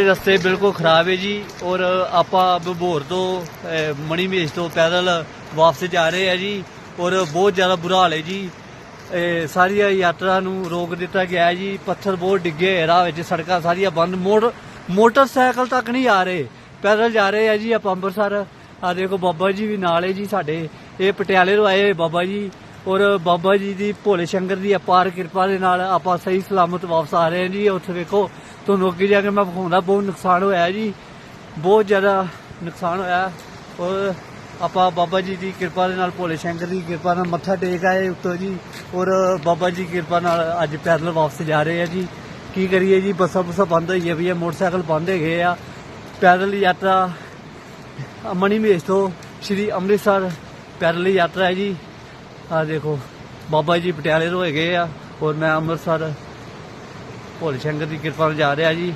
ਰਸਤੇ ਬਿਲਕੁਲ ਖਰਾਬ ਹੈ ਜੀ ਔਰ ਆਪਾਂ ਬਭੋਰ ਤੋਂ ਮਣੀ ਮਹੇਸ਼ ਤੋਂ ਪੈਦਲ ਵਾਪਸ ਜਾ ਰਹੇ ਆ ਜੀ ਔਰ ਬਹੁਤ ਜ਼ਿਆਦਾ ਬੁਰਾ ਹਾਲ ਹੈ ਜੀ। ਇਹ ਸਾਰੀਆਂ ਯਾਤਰਾ ਨੂੰ ਰੋਕ ਦਿੱਤਾ ਗਿਆ ਜੀ। ਪੱਥਰ ਬਹੁਤ ਡਿੱਗੇ ਹੈ ਰਾਹ ਵਿੱਚ, ਸੜਕਾਂ ਸਾਰੀਆਂ ਬੰਦ। ਮੋਟਰ ਮੋਟਰਸਾਈਕਲ ਤੱਕ ਨਹੀਂ ਆ ਰਹੇ। ਪੈਦਲ ਜਾ ਰਹੇ ਆ ਜੀ ਆਪਾਂ ਅੰਮ੍ਰਿਤਸਰ ਆ ਦੇਖੋ ਬਾਬਾ ਜੀ ਵੀ ਨਾਲ ਹੈ ਜੀ ਸਾਡੇ। ਇਹ ਪਟਿਆਲੇ ਤੋਂ ਆਏ ਹੋਏ ਬਾਬਾ ਜੀ। ਔਰ ਬਾਬਾ ਜੀ ਦੀ ਭੋਲੇ ਸ਼ੰਕਰ ਦੀ ਅਪਾਰ ਕਿਰਪਾ ਦੇ ਨਾਲ ਆਪਾਂ ਸਹੀ ਸਲਾਮਤ ਵਾਪਸ ਆ ਰਹੇ ਹਾਂ ਜੀ। ਉੱਥੇ ਵੇਖੋ ਤੁਹਾਨੂੰ ਅੱਗੇ ਜਾ ਕੇ ਮੈਂ ਵਿਖਾਉਂਦਾ, ਬਹੁਤ ਨੁਕਸਾਨ ਹੋਇਆ ਜੀ। ਬਹੁਤ ਜ਼ਿਆਦਾ ਨੁਕਸਾਨ ਹੋਇਆ। ਔਰ ਆਪਾਂ ਬਾਬਾ ਜੀ ਦੀ ਕਿਰਪਾ ਦੇ ਨਾਲ, ਭੋਲੇ ਸ਼ੰਕਰ ਦੀ ਕਿਰਪਾ ਨਾਲ ਮੱਥਾ ਟੇਕ ਆਏ ਉੱਤੋਂ ਜੀ। ਔਰ ਬਾਬਾ ਜੀ ਦੀ ਕਿਰਪਾ ਨਾਲ ਅੱਜ ਪੈਦਲ ਵਾਪਸ ਜਾ ਰਹੇ ਆ ਜੀ। ਕੀ ਕਰੀਏ ਜੀ, ਬੱਸਾਂ ਬੁੱਸਾਂ ਬੰਦ ਹੋਈਆਂ ਵੀ ਆ ਮੋਟਰਸਾਈਕਲ ਬੰਦ ਹੈਗੇ ਆ। ਪੈਦਲ ਯਾਤਰਾ ਮਣੀ ਮਹੇਸ਼ ਤੋਂ ਸ਼੍ਰੀ ਅੰਮ੍ਰਿਤਸਰ ਪੈਦਲ ਯਾਤਰਾ ਹੈ ਜੀ। ਆ ਦੇਖੋ, ਬਾਬਾ ਜੀ ਪਟਿਆਲੇ ਤੋਂ ਹੈਗੇ ਆ। ਔਰ ਮੈਂ ਅੰਮ੍ਰਿਤਸਰ ਭੋਲੇ ਸ਼ੰਕਰ ਦੀ ਕਿਰਪਾ ਨਾਲ ਜਾ ਰਿਹਾ ਜੀ।